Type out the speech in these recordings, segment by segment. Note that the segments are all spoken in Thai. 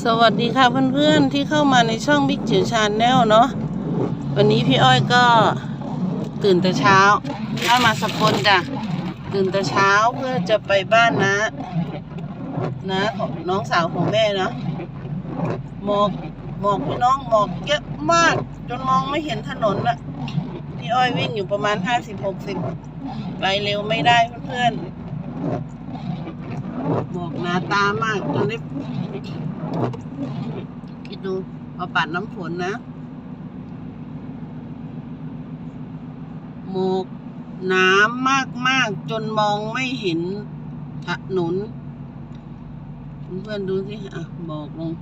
สวัสดีค่ะเพื่อนๆที่เข้ามาในช่องบิ๊กจิ๋วชาแนลเนาะวันนี้พี่อ้อยก็ตื่นแต่เช้าถ้ามาสกลจ้ะตื่นแต่เช้าเพื่อจะไปบ้านนะนะของน้องสาวของแม่เนาะหมอกหมอกพี่น้องหมอกเยอะมากจนมองไม่เห็นถนนละพี่อ้อยวิ่งอยู่ประมาณห้าสิบหกสิบไปเร็วไม่ได้เพื่อนๆ หมอกหนาตามากจนได้คิดดูพอปัดน้ำฝนนะหมอกน้ำมากมาก ๆ จนมองไม่เห็นถนน เพื่อนดูสิอะบอกลง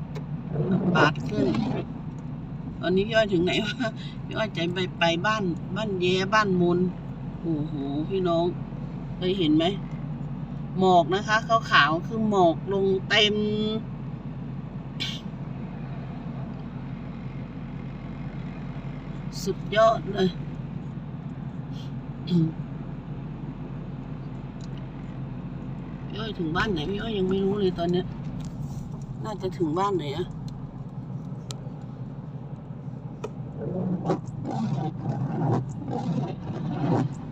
ปาดขึ้น ตอนนี้พี่อ้อยถึงไหนวะพี่อ้อยใจไปไปบ้าน บ้านแย้บ้านมูลโอ้โห พี่น้อง เคยเห็นไหม หมอกนะคะขาวๆคือหมอกลงเต็ม สุดยอดเลยพี่อ้อยถึงบ้านไหนพี่อ้อยยังไม่รู้เลยตอนเนี้ย น่าจะถึงบ้านไหนอะ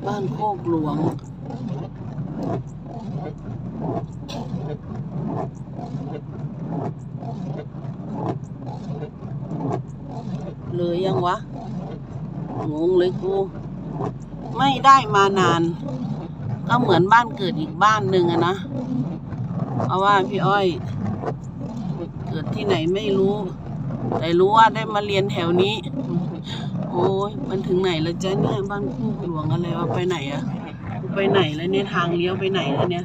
บ้านโคกหลวง เลยยังวะ งงเลยกู ไม่ได้มานาน ก็เหมือนบ้านเกิดอีกบ้านหนึ่งอะนะ เพราะว่าพี่อ้อย เกิดที่ไหนไม่รู้ แต่รู้ว่าได้มาเรียนแถวนี้ โอ้ยมันถึงไหนแล้วจ๊ะเนี่ย บ้านคู่หลวงอะไรวะไปไหนอะ ไปไหนแล้วเนี่ย ทางเลี้ยวไปไหนแล้วเนี่ย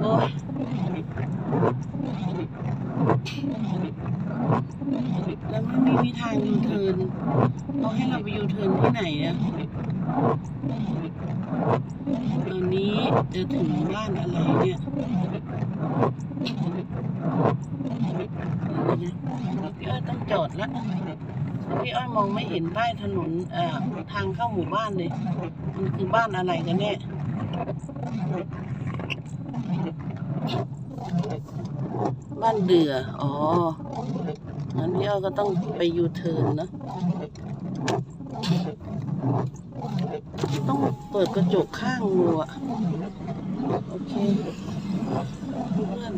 โอ้ยแล้วไม่มีมีทางยูเทิร์นเขาให้เราไปยูเทิร์นที่ไหนอะตอนนี้จะถึงบ้านอะไรเนี่ย พี่อ้อยต้องจอดละพี่อ้อยมองไม่เห็นป้ายถนนเอ่อทางเข้าหมู่บ้านเลย มันคือบ้านอะไรกันแน่บ้านเดือ อ๋อ งั้นพี่อ้อยก็ต้องไปยูเทิร์นนะ ต้องเปิดกระจกข้างดูอะโอเค เพื่อน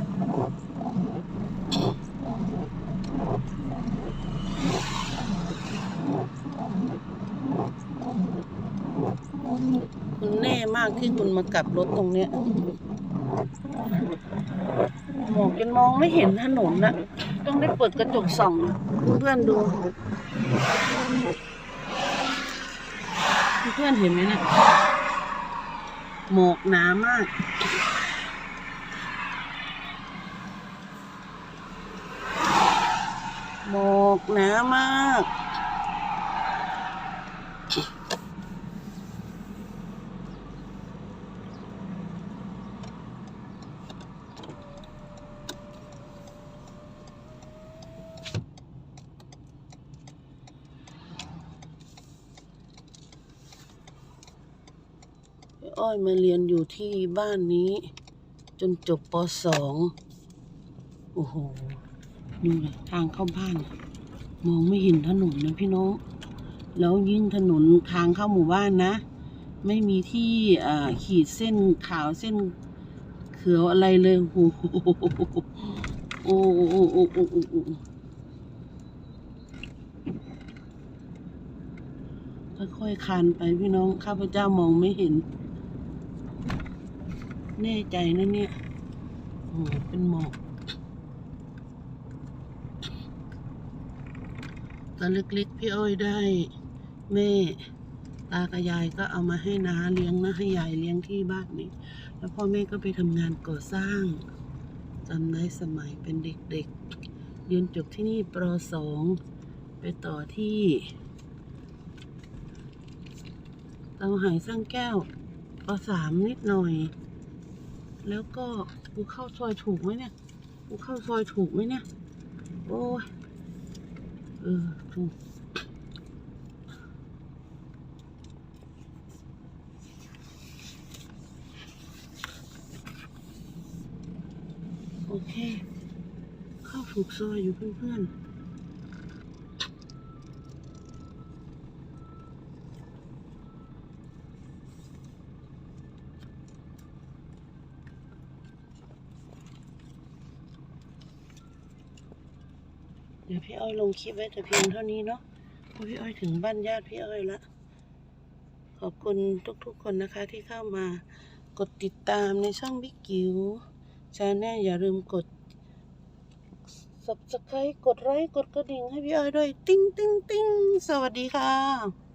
คุณแน่มากที่คุณมากลับรถตรงเนี้ยหมอกจนมองไม่เห็นถนนนะต้องได้เปิดกระจกส่องเพื่อนดู เพื่อนเห็นไหมเนะหมอกหนามาก หมอกหนามาก อ้อยมาเรียนอยู่ที่บ้านนี้ จนจบปสองโอ้โห นี่เลยทางเข้าบ้าน มองไม่เห็นถนนนะพี่น้อง แล้วยิ่งถนนทางเข้าหมู่บ้านนะ ไม่มีที่ขีดเส้นขาวเส้นเขียวอะไรเลยโอ้โหโอ้โอ้โอ้โอ้โอ้โอ้ค่อยๆคานไปพี่น้อง ข้าพเจ้ามองไม่เห็น แน่ใจนะเนี่ย โอ้เป็นหมอก ตอนเล็กๆ พี่อ้อยได้ แม่ตากับยายก็เอามาให้น้าเลี้ยงนะให้ยายเลี้ยงที่บ้านนี้ แล้วพ่อแม่ก็ไปทำงานก่อสร้างจำได้สมัยเป็นเด็กๆ เรียนจบที่นี่ปสองไปต่อที่เตาหายสร้างแก้วปสามนิดหน่อย แล้วก็กูเข้าซอยถูกไหมเนี่ย กูเข้าซอยถูกไหมเนี่ย โอ้ โอเค เข้าถูกซอยอยู่เพื่อนๆ เดี๋ยวพี่อ้อยลงคลิปไว้แต่เพียงเท่านี้เนาะเพราะพี่อ้อยถึงบ้านญาติพี่อ้อยละ ขอบคุณทุกๆคนนะคะที่เข้ามากดติดตามในช่องบิ๊กกิ๋วชาแนลอย่าลืมกด subscribe กดไลค์กดกระดิ่งให้พี่อ้อยด้วย ติ้งติ้งติ้งสวัสดีค่ะ